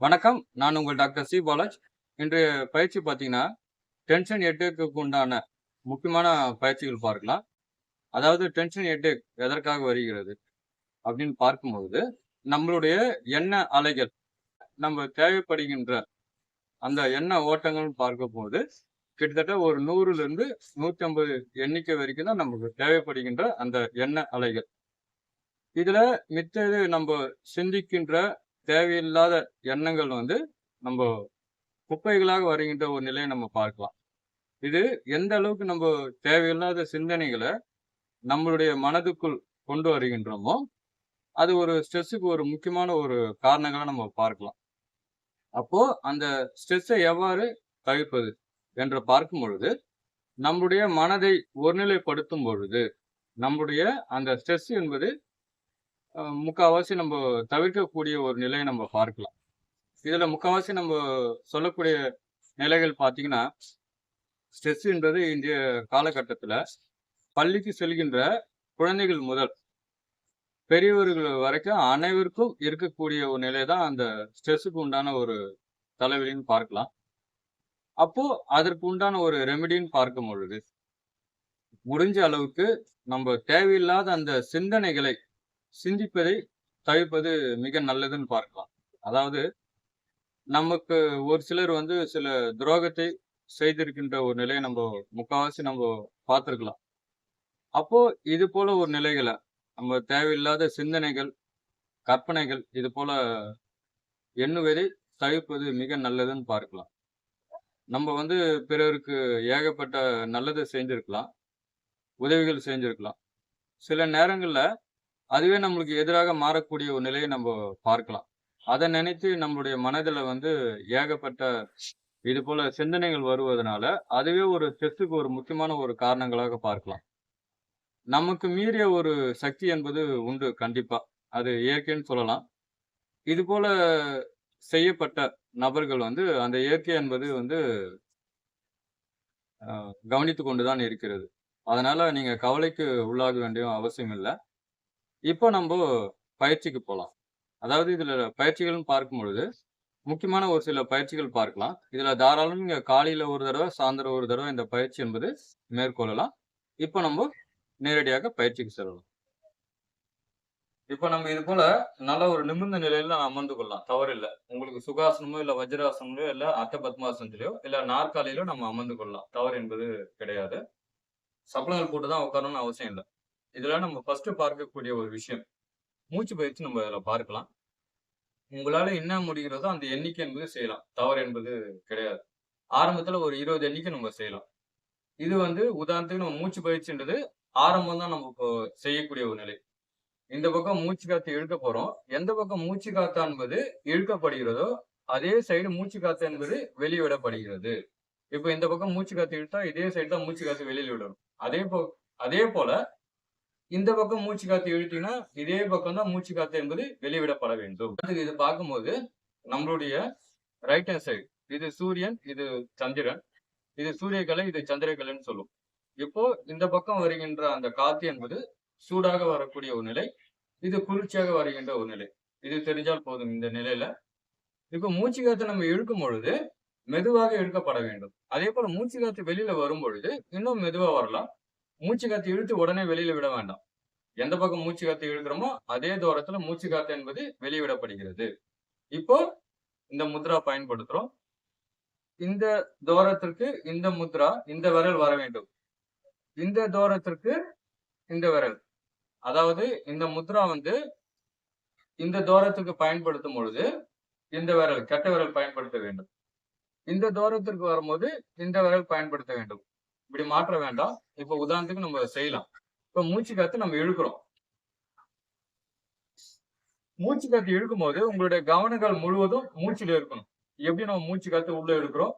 வணக்கம். நான் உங்கள் டாக்டர் சி. பாலாஜ். இன்றைய பயிற்சி பார்த்தீங்கன்னா டென்ஷன் எட்டுக்கு உண்டான முக்கியமான பயிற்சிகள் பார்க்கலாம். அதாவது டென்ஷன் எட்டு எதற்காக வருகிறது அப்படின்னு பார்க்கும்போது நம்மளுடைய எண்ண அலைகள் நம்ம தேவைப்படுகின்ற அந்த எண்ண ஓட்டங்கள் பார்க்கும்போது கிட்டத்தட்ட ஒரு நூறுலேருந்து நூற்றி ஐம்பது எண்ணிக்கை வரைக்கும் தான் நமக்கு தேவைப்படுகின்ற அந்த எண்ண அலைகள். இதில் மித்தது நம்ம சிந்திக்கின்ற தேவையில்லாத எண்ணங்கள் வந்து நம்ம குப்பைகளாக வருகின்ற ஒரு நிலையை நம்ம பார்க்கலாம். இது எந்த அளவுக்கு நம்ம தேவையில்லாத சிந்தனைகளை நம்மளுடைய மனதுக்குள் கொண்டு வருகின்றோமோ அது ஒரு ஸ்ட்ரெஸ்ஸுக்கு ஒரு முக்கியமான ஒரு காரணங்களாக நம்ம பார்க்கலாம். அப்போ அந்த ஸ்ட்ரெஸ்ஸை எவ்வாறு தவிர்ப்பது என்று பார்க்கும் பொழுது நம்முடைய மனதை ஒருநிலைப்படுத்தும் பொழுது நம்முடைய அந்த ஸ்ட்ரெஸ் என்பது முக்கால்வாசி நம்ம தவிர்க்கக்கூடிய ஒரு நிலையை நம்ம பார்க்கலாம். இதில் முக்கால்வாசி நம்ம சொல்லக்கூடிய நிலைகள் பார்த்தீங்கன்னா ஸ்ட்ரெஸ்ன்றது என்பது காலகட்டத்தில் பள்ளிக்கு செல்கின்ற குழந்தைகள் முதல் பெரியவர்கள் வரைக்கும் அனைவருக்கும் இருக்கக்கூடிய ஒரு நிலை தான் அந்த ஸ்ட்ரெஸ்ஸுக்கு உண்டான ஒரு தலைவலின்னு பார்க்கலாம். அப்போ அதற்கு உண்டான ஒரு ரெமெடின்னு பார்க்கும் பொழுது முடிஞ்ச அளவுக்கு நம்ம தேவையில்லாத அந்த சிந்தனைகளை சிந்திப்பதை தவிர்ப்பது மிக நல்லதுன்னு பார்க்கலாம். அதாவது நமக்கு ஒரு சிலர் வந்து சில துரோகத்தை செய்திருக்கின்ற ஒரு நிலையை நம்ம முக்கால்வாசி நம்ம பார்த்துருக்கலாம். அப்போ இது போல ஒரு நிலைகளை நம்ம தேவையில்லாத சிந்தனைகள் கற்பனைகள் இது போல எண்ணுவதை தவிர்ப்பது மிக நல்லதுன்னு பார்க்கலாம். நம்ம வந்து பிறருக்கு ஏகப்பட்ட நல்லதை செஞ்சிருக்கலாம் உதவிகள் செஞ்சிருக்கலாம் சில நேரங்களில் அதுவே நம்மளுக்கு எதிராக மாறக்கூடிய ஒரு நிலையை நம்ம பார்க்கலாம். அதை நினைத்து நம்மளுடைய மனதில் வந்து ஏகப்பட்ட இது போல சிந்தனைகள் வருவதனால அதுவே ஒரு செஸ்ஸுக்கு ஒரு முக்கியமான ஒரு காரணங்களாக பார்க்கலாம். நமக்கு மீறிய ஒரு சக்தி என்பது உண்டு கண்டிப்பா. அது இயற்கைன்னு சொல்லலாம். இது போல செய்யப்பட்ட நபர்கள் வந்து அந்த இயற்கை என்பது வந்து கவனித்து கொண்டுதான் இருக்கிறது. அதனால நீங்க கவலைக்கு உள்ளாக வேண்டிய அவசியம் இல்லை. இப்போ நம்ம பயிற்சிக்கு போகலாம் அதாவது இதுல பயிற்சிகள்னு பார்க்கும் பொழுது முக்கியமான ஒரு சில பயிற்சிகள் பார்க்கலாம். இதுல தாராளம் நீங்கள் காலையில ஒரு தடவை சாயந்தரம் ஒரு தடவை இந்த பயிற்சி என்பது மேற்கொள்ளலாம். இப்போ நம்ம நேரடியாக பயிற்சிக்கு செல்லலாம். இப்போ நம்ம இது போல நல்ல ஒரு நிமிர்ந்த நிலையில நம்ம அமர்ந்து கொள்ளலாம். தவறில்லை உங்களுக்கு சுகாசனமோ இல்ல வஜ்ராசனமோ இல்ல அர்த்த பத்மாசனத்திலயோ இல்லை நாற்காலியிலோ நம்ம அமர்ந்து கொள்ளலாம். தவறு என்பது கிடையாது. சப்ளங்கள் போட்டு தான் உட்காரணும்னு அவசியம் இல்லை. இதில் நம்ம ஃபர்ஸ்ட் பார்க்கக்கூடிய ஒரு விஷயம். மூச்சு பயிற்சி நம்ம இதில் பார்க்கலாம். உங்களால என்ன முடிகிறதோ அந்த எண்ணிக்கை என்பது செய்யலாம். தவறு என்பது கிடையாது. ஆரம்பத்துல ஒரு இருபது எண்ணிக்கை நம்ம செய்யலாம். இது வந்து உதாரணத்துக்கு நம்ம மூச்சு பயிற்சின்றது ஆரம்பம் தான் நம்ம இப்போ செய்யக்கூடிய ஒரு நிலை. இந்த பக்கம் மூச்சு காத்து இழுக்க போறோம். எந்த பக்கம் மூச்சு காத்தா என்பது இழுக்கப்படுகிறதோ அதே சைடு மூச்சு காத்து என்பது வெளிவிடப்படுகிறது. இப்போ இந்த பக்கம் மூச்சு காத்து இழுத்தா இதே சைடு தான் மூச்சு காத்து வெளியில் விடணும். அதே போ அதே போல இந்த பக்கம் மூச்சு காத்து இழுத்தீங்கன்னா இதே பக்கம் தான் மூச்சு காத்து என்பது வெளிவிடப்பட வேண்டும். அடுத்து இது பார்க்கும்போது நம்மளுடைய ரைட் ஹேண்ட் சைடு இது சூரியன் இது சந்திரன் இது சூரியகலை இது சந்திரகலைன்னு சொல்லும். இப்போ இந்த பக்கம் வருகின்ற அந்த காத்து என்பது சூடாக வரக்கூடிய ஒரு நிலை இது குளிர்ச்சியாக வருகின்ற ஒரு நிலை. இது தெரிஞ்சால் போதும் இந்த நிலையில. இப்போ மூச்சு காத்து நம்ம இழுக்கும் பொழுது மெதுவாக இழுக்கப்பட வேண்டும். அதே போல மூச்சு காத்து வெளியில வரும் பொழுது இன்னும் மெதுவா வரலாம். மூச்சு காத்து இழுத்து உடனே வெளியில விட வேண்டாம். எந்த பக்கம் மூச்சு காத்து இழுக்கிறோமோ அதே தூரத்துல மூச்சு காத்து என்பது வெளியிடப்படுகிறது இப்போ இந்த முத்ரா பயன்படுத்துறோம். இந்த தூரத்திற்கு இந்த முத்ரா இந்த விரல் வர வேண்டும். இந்த தூரத்திற்கு இந்த விரல். அதாவது இந்த முத்ரா வந்து இந்த தூரத்துக்கு பயன்படுத்தும் பொழுது இந்த விரல் கட்ட விரல் பயன்படுத்த வேண்டும். இந்த தூரத்திற்கு வரும்போது இந்த விரல் பயன்படுத்த வேண்டும். இப்படி மாற்ற வேண்டாம். இப்ப உதாரணத்துக்கு நம்ம செய்யலாம். இப்ப மூச்சு காத்து நம்ம இழுக்கிறோம். மூச்சு காத்து இழுக்கும் போது உங்களுடைய கவனங்கள் முழுவதும் மூச்சில இருக்கணும். எப்படி நம்ம மூச்சு காத்து உள்ள இழுக்கிறோம்?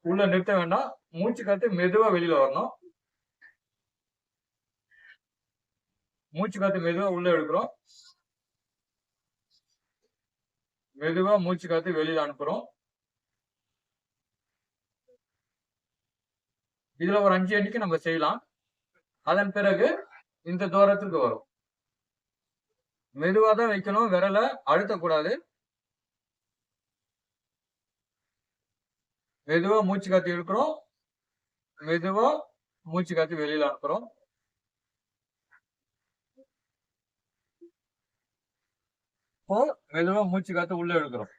உள்ள நிறுத்த வேண்டாம். மூச்சு காத்து மெதுவா வெளியில வரணும். மூச்சு காத்து மெதுவா உள்ள எடுக்கிறோம் மெதுவா மூச்சு காத்து வெளியில அனுப்புறோம். இதுல ஒரு அஞ்சு அடிக்கு நம்ம செய்யலாம். அதன் பிறகு இந்த தூரத்துக்கு வரும். மெதுவாக தான் வைக்கணும் விரலை அழுத்தக்கூடாது. மெதுவா மூச்சு காத்து இழுக்கிறோம். மெதுவா மூச்சு காத்து வெளியில அனுப்புறோம். இப்போ மெதுவா மூச்சு காத்து உள்ள எடுக்கிறோம்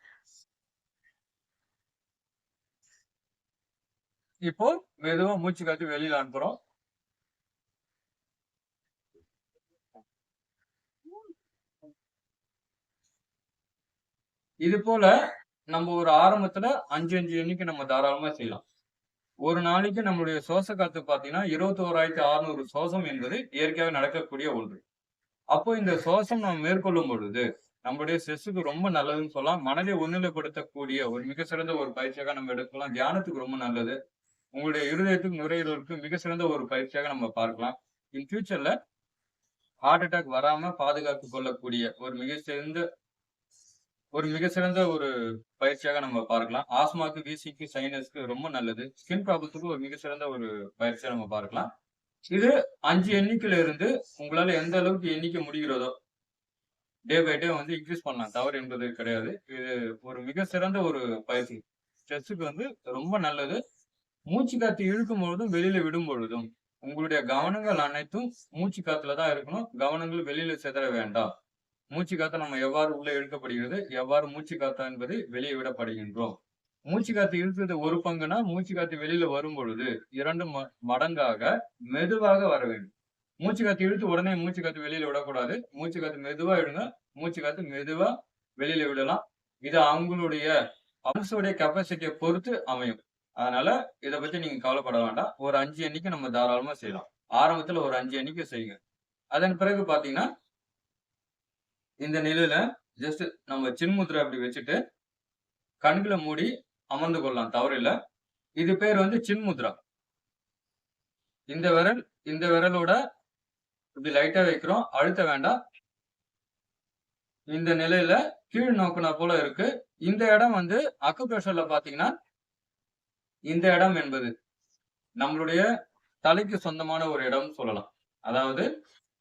இப்போ மெதுவா மூச்சு காத்து வெளியில அனுப்புறோம். இது போல நம்ம ஒரு ஆரம்பத்துல அஞ்சு அஞ்சு எண்ணிக்கை நம்ம தாராளமா செய்யலாம். ஒரு நாளைக்கு நம்மளுடைய சுவாச காத்து பாத்தீங்கன்னா இருபத்தி ஓராயிரத்தி அறுநூறு சுவாசம் என்பது இயற்கையாக நடக்கக்கூடிய ஒன்று. அப்போ இந்த சுவாசம் நாம் மேற்கொள்ளும் பொழுது நம்முடைய செஸ்ஸுக்கு ரொம்ப நல்லதுன்னு சொல்லலாம். மனதை ஒன்னிலைப்படுத்தக்கூடிய ஒரு மிக சிறந்த ஒரு பயிற்சியாக நம்ம எடுக்கலாம். தியானத்துக்கு ரொம்ப நல்லது. உங்களுடைய இருதயத்துக்கு நுரையீரலுக்கு மிக சிறந்த ஒரு பயிற்சியாக நம்ம பார்க்கலாம். இன் ஃபியூச்சர்ல ஹார்ட் அட்டாக் வராம பாதுகாத்து கொள்ளக்கூடிய ஒரு மிக சிறந்த ஒரு மிக சிறந்த ஒரு பயிற்சியாக நம்ம பார்க்கலாம். ஆஸ்மாக்கு விசிக்கு சைனஸ்க்கு ரொம்ப நல்லது. ஸ்கின் ப்ராப்ளத்துக்கு ஒரு மிக சிறந்த ஒரு பயிற்சியாக நம்ம பார்க்கலாம். இது அஞ்சு எண்ணிக்கையில இருந்து உங்களால எந்த அளவுக்கு எண்ணிக்கை முடிகிறதோ டே பை டே வந்து இன்க்ரீஸ் பண்ணலாம். தவறு என்பது கிடையாது. இது ஒரு மிக சிறந்த ஒரு பயிற்சி. ஸ்ட்ரெஸ்ஸுக்கு வந்து ரொம்ப நல்லது. மூச்சு காத்து இழுக்கும் பொழுதும் வெளியில விடும் பொழுதும் உங்களுடைய கவனங்கள் அனைத்தும் மூச்சு காத்துல தான் இருக்கணும். கவனங்கள் வெளியில சிதற வேண்டாம். மூச்சு காத்து நம்ம எவ்வாறு உள்ள இழுக்கப்படுகிறது? எவ்வாறு மூச்சு காத்தா என்பது வெளியே விடப்படுகின்றோம். மூச்சு காத்து இழுக்கிறது ஒரு பங்குனா மூச்சு காத்து வெளியில வரும் பொழுது இரண்டு மடங்காக மெதுவாக வர வேண்டும். மூச்சு காத்து இழுத்து உடனே மூச்சு காத்து வெளியில விடக்கூடாது. மூச்சு காத்து மெதுவா இடுங்க மூச்சு காத்து மெதுவா வெளியில விடலாம். இது அவங்களுடைய அம்சோடைய கெப்பாசிட்டியை பொறுத்து அமையும். அதனால இதை பத்தி நீங்க கவலைப்பட வேண்டாம். ஒரு அஞ்சு எண்ணிக்கை நம்ம தாராளமா செய்யலாம். ஆரம்பத்துல ஒரு அஞ்சு எண்ணிக்கை செய்யுங்க. அதன் பிறகு பாத்தீங்கன்னா இந்த நிலையில ஜஸ்ட் நம்ம சின்முத்திரை அப்படி வச்சுட்டு கண்களை மூடி அமர்ந்து கொள்ளலாம். தவறில்ல இது பேர் வந்து சின்முத்ரா இந்த விரல் இந்த விரலோட இப்படி லைட்டா வைக்கிறோம். அழுத்த வேண்டாம். இந்த நிலையில கீழ் நோக்கினா போல இருக்கு. இந்த இடம் வந்து அக்குபிரஷர்ல பாத்தீங்கன்னா இந்த இடம் என்பது நம்மளுடைய தலைக்கு சொந்தமான ஒரு இடம் சொல்லலாம். அதாவது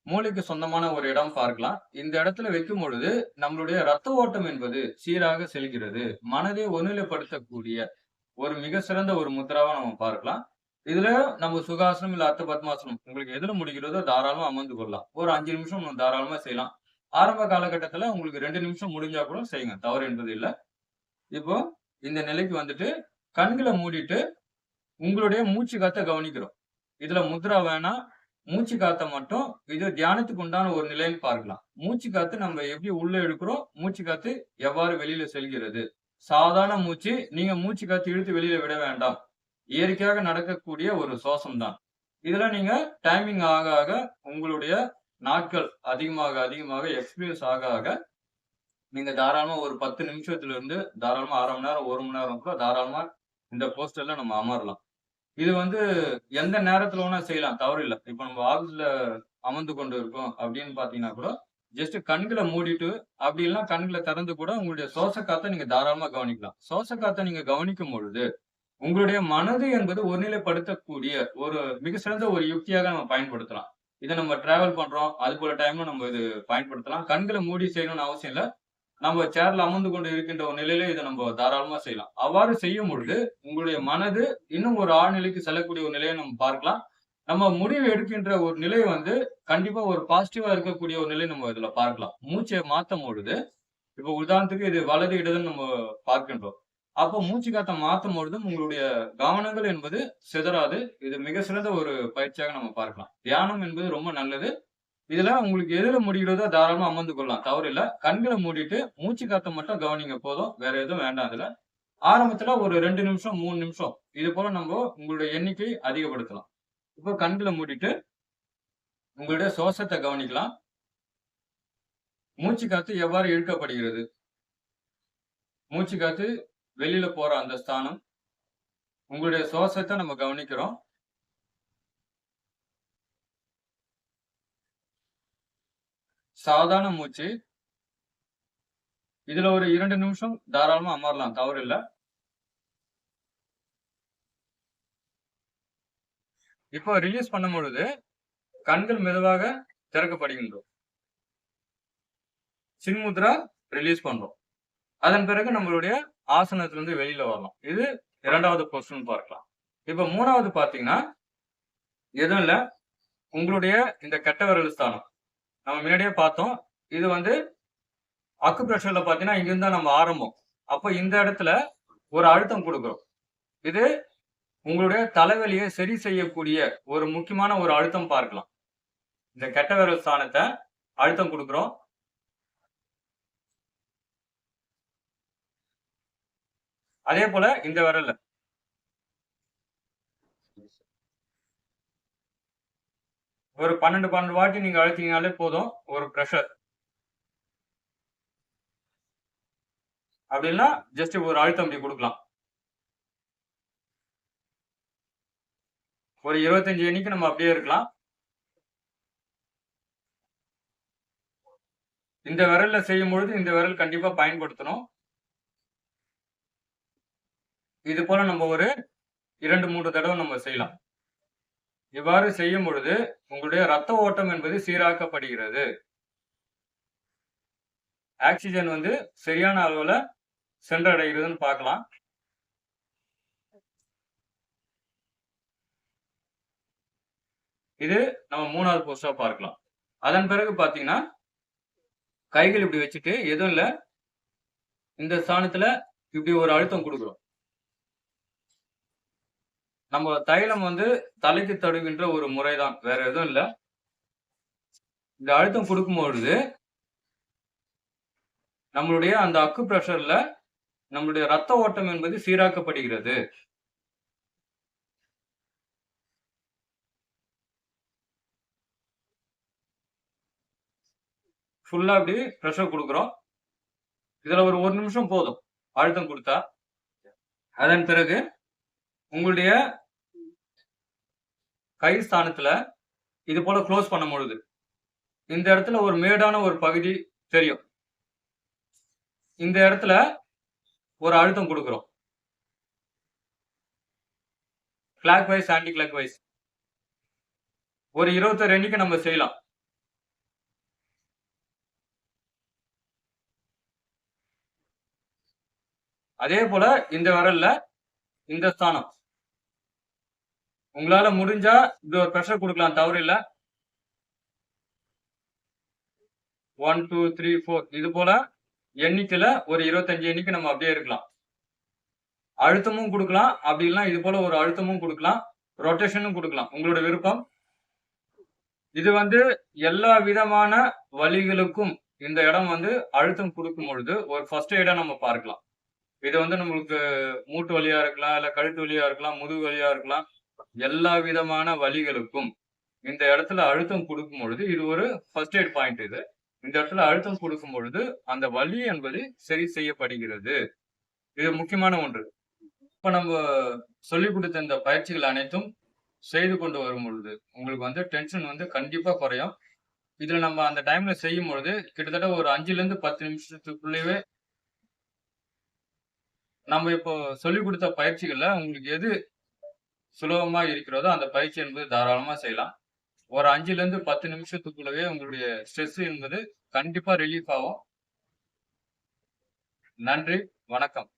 மூளைக்கு சொந்தமான ஒரு இடம் பார்க்கலாம். இந்த இடத்துல வைக்கும் பொழுது நம்மளுடைய ரத்த ஓட்டம் என்பது சீராக செல்கிறது. மனதை ஒருநிலைப்படுத்தக்கூடிய ஒரு மிக சிறந்த ஒரு முத்திராவை நம்ம பார்க்கலாம். இதுல நம்ம சுகாசனம் இல்ல அர்த்த பத்மாசனம் உங்களுக்கு எதுல முடிக்கிறதோ தாராளமா அமர்ந்து கொள்ளலாம். ஒரு அஞ்சு நிமிஷம் நம்ம தாராளமா செய்யலாம். ஆரம்ப காலகட்டத்துல உங்களுக்கு ரெண்டு நிமிஷம் முடிஞ்சா கூட செய்யுங்க. தவறு என்பது இல்லை. இப்போ இந்த நிலைக்கு வந்துட்டு கண்களை மூடிட்டு உங்களுடைய மூச்சு காத்த கவனிக்கிறோம். இதுல முத்ரா வேணா மூச்சு காத்த மட்டும் இது தியானத்துக்கு உண்டான ஒரு நிலைன்னு பார்க்கலாம். மூச்சு காத்து நம்ம எப்படி உள்ள எடுக்கிறோம் மூச்சு காத்து எவ்வாறு வெளியில செல்கிறது? சாதாரண மூச்சு நீங்க மூச்சு காத்து இழுத்து வெளியில விட வேண்டாம். இயற்கையாக நடக்கக்கூடிய ஒரு சுவாசம் தான் இதுல நீங்க டைமிங் ஆக ஆக உங்களுடைய நாட்கள் அதிகமாக அதிகமாக எக்ஸ்பீரியன்ஸ் ஆக ஆக நீங்க தாராளமா ஒரு பத்து நிமிஷத்துல இருந்து தாராளமா அரை மணி நேரம் ஒரு மணி நேரம் கூட தாராளமா இந்த போஸ்டர்ல நம்ம அமரலாம். இது வந்து எந்த நேரத்துல வேணா செய்யலாம் தவறு இல்லை. இப்ப நம்ம ஆபீஸ்ல அமர்ந்து கொண்டு இருக்கோம் அப்படின்னு பாத்தீங்கன்னா கூட ஜஸ்ட் கண்களை மூடிட்டு அப்படி இல்லைன்னா கண்களை திறந்து கூட உங்களுடைய சுவாச காத்தை நீங்க தாராளமா கவனிக்கலாம். சுவாச காத்தை நீங்க கவனிக்கும் பொழுது உங்களுடைய மனது என்பது ஒருநிலைப்படுத்தக்கூடிய ஒரு மிக சிறந்த ஒரு யுக்தியாக நம்ம பயன்படுத்தலாம். இதை நம்ம டிராவல் பண்றோம் அது போல டைம்ல நம்ம இது பயன்படுத்தலாம். கண்களை மூடி செய்யணும்னு அவசியம் இல்லை. நம்ம சேர்ல அமர்ந்து கொண்டு இருக்கின்ற ஒரு நிலையில இதை நம்ம தாராளமா செய்யலாம். அவ்வாறு செய்யும் பொழுது உங்களுடைய மனது இன்னும் ஒரு ஆழ்நிலைக்கு செல்லக்கூடிய ஒரு நிலையை நம்ம பார்க்கலாம். நம்ம முடிவு எடுக்கின்ற ஒரு நிலை வந்து கண்டிப்பா ஒரு பாசிட்டிவா இருக்கக்கூடிய ஒரு நிலை நம்ம இதுல பார்க்கலாம். மூச்சை மாத்தும் பொழுது இப்ப உதாரணத்துக்கு இது வலது இடதுன்னு நம்ம பார்க்கின்றோம். அப்போ மூச்சு காத்த மாத்தும் பொழுதும் உங்களுடைய கவனங்கள் என்பது சிதறாது. இது மிக சிறந்த ஒரு பயிற்சியாக நம்ம பார்க்கலாம். தியானம் என்பது ரொம்ப நல்லது. இதுல உங்களுக்கு எதுல முடிகிறதோ தாராளமா அமர்ந்து கொள்ளலாம். தவறு இல்ல. கண்களை மூடிட்டு மூச்சு காத்த மட்டும் கவனிங்க. போதும். வேற எதுவும் வேண்டாம் அதுல. ஆரம்பத்துல ஒரு ரெண்டு நிமிஷம் மூணு நிமிஷம். இது போல நம்ம உங்களுடைய எண்ணிக்கை அதிகப்படுத்தலாம். இப்போ கண்களை மூடிட்டு உங்களுடைய சுவாசத்தை கவனிக்கலாம். மூச்சு காத்து எவ்வாறு இழுக்கப்படுகிறது? மூச்சு காத்து வெளியில போற அந்த ஸ்தானம். உங்களுடைய சுவாசத்தை நம்ம கவனிக்கிறோம். சாதாரண மூச்சு. இதுல ஒரு இரண்டு நிமிஷம் தாராளமா அமரலாம் தவறு இல்ல இப்போ ரிலீஸ் பண்ணும் பொழுது கண்கள் மெதுவாக திறக்கப்படுகின்றோம். சின்முத்ரா ரிலீஸ் பண்றோம். அதன் பிறகு நம்மளுடைய ஆசனத்திலிருந்து வெளியில வரலாம். இது இரண்டாவது கொஸ்டின் பார்க்கலாம். இப்ப மூணாவது பாத்தீங்கன்னா எதுவும் இல்ல. உங்களுடைய இந்த கெட்ட விரல் ஸ்தானம். நம்ம முன்னாடியே பார்த்தோம். இது வந்து அக்கு பிரஷர்ல பாத்தீங்கன்னா இங்கிருந்து தான் நம்ம ஆரம்பம். அப்போ இந்த இடத்துல ஒரு அழுத்தம் கொடுக்குறோம். இது உங்களுடைய தலைவலியை சரி செய்யக்கூடிய ஒரு முக்கியமான ஒரு அழுத்தம் பார்க்கலாம். இந்த கெட்ட விரல் ஸ்தானத்தை அழுத்தம் கொடுக்குறோம். அதே போல இந்த விரல்ல ஒரு பன்னெண்டு பன்னெண்டு வாட்டி நீங்க அழுத்திங்கனாலே போதும். ஒரு ப்ரெஷர் அப்படின்னா ஜஸ்ட் ஒரு அழுத்தம் அப்படி கொடுக்கலாம். ஒரு இருபத்தஞ்சு எண்ணிக்கு நம்ம அப்படியே இருக்கலாம். இந்த விரல்ல செய்யும் பொழுது இந்த விரல் கண்டிப்பா பயன்படுத்தணும். இது போல நம்ம ஒரு இரண்டு மூன்று தடவை நம்ம செய்யலாம். இவ்வாறு செய்யும் பொழுது உங்களுடைய ரத்த ஓட்டம் என்பது சீராக்கப்படுகிறது. ஆக்சிஜன் வந்து சரியான அளவுல சென்றடைகிறதுன்னு பார்க்கலாம். இது நம்ம மூணாவது போஸ்டா பார்க்கலாம். அதன் பிறகு பாத்தீங்கன்னா கைகள் இப்படி வச்சுட்டு எதுவும் இல்லை. இந்த ஸ்தானத்துல இப்படி ஒரு அழுத்தம் கொடுக்குறோம். நம்ம தைலம் வந்து தலைக்கு தடுகின்ற ஒரு முறைதான். வேற எதுவும் இல்ல. இந்த அழுத்தம் கொடுக்கும் பொழுது நம்மளுடைய அந்த அக்கு பிரஷர்ல நம்மளுடைய ரத்த ஓட்டம் என்பது சீராக்கப்படுகிறது. ஃபுல்லா அப்படி ப்ரெஷர் கொடுக்குறோம். இதுல ஒரு ஒரு நிமிஷம் போதும். அழுத்தம் கொடுத்தா. அதன் பிறகு உங்களுடைய கை ஸ்தானத்தில் இது போல் க்ளோஸ் பண்ணும் பொழுது இந்த இடத்துல ஒரு மேடான ஒரு பகுதி தெரியும். இந்த இடத்துல ஒரு அழுத்தம் கொடுக்குறோம். Clockwise anticlockwise ஒரு இருபத்தி ரெண்டுக்கு நம்ம செய்யலாம். அதே போல இந்த விரல்ல இந்த ஸ்தானம். உங்களால முடிஞ்சா இப்படி ஒரு ப்ரெஷர் கொடுக்கலாம் தவறு இல்ல. ஒன் டூ த்ரீ ஃபோர் இது போல எண்ணிக்கையில ஒரு இருபத்தஞ்சு எண்ணிக்கை நம்ம அப்படியே இருக்கலாம். அழுத்தமும் கொடுக்கலாம். அப்படி இல்லைன்னா இது போல ஒரு அழுத்தமும் கொடுக்கலாம். ரொட்டேஷனும் கொடுக்கலாம். உங்களோட விருப்பம்? இது வந்து எல்லா விதமான வலிகளுக்கும் இந்த இடம் வந்து அழுத்தம் கொடுக்கும் பொழுது ஒரு ஃபர்ஸ்ட் எய்டா நம்ம பார்க்கலாம். இது வந்து நம்மளுக்கு மூட்டு வலியா இருக்கலாம் இல்ல கழுத்து வலியா இருக்கலாம் முதுகு வலியா இருக்கலாம். எல்லா விதமான வலிகளுக்கும் இந்த இடத்துல அழுத்தம் கொடுக்கும் பொழுது இது ஒரு ஃபர்ஸ்ட் எய்ட் பாயிண்ட் இது. இந்த இடத்துல அழுத்தம் கொடுக்கும் பொழுது அந்த வலி என்பது சரி செய்யப்படுகிறது. இது முக்கியமான ஒன்று. இப்ப நம்ம சொல்லிக் கொடுத்த இந்த பயிற்சிகள் அனைத்தும் செய்து கொண்டு வரும் பொழுது உங்களுக்கு வந்து டென்ஷன் வந்து கண்டிப்பா குறையும். இதுல நம்ம அந்த டைம்ல செய்யும் பொழுது கிட்டத்தட்ட ஒரு அஞ்சுல இருந்து பத்து நிமிஷத்துக்குள்ளேயே நம்ம இப்போ சொல்லிக் கொடுத்த பயிற்சிகள்ல உங்களுக்கு எது சுலபமா இருக்கிறதோ அந்த பயிற்சி என்பது தாராளமா செய்யலாம். ஒரு அஞ்சுல இருந்து பத்து நிமிஷத்துக்குள்ளவே உங்களுடைய ஸ்ட்ரெஸ் என்பது கண்டிப்பா ரிலீஃப் ஆகும். நன்றி வணக்கம்.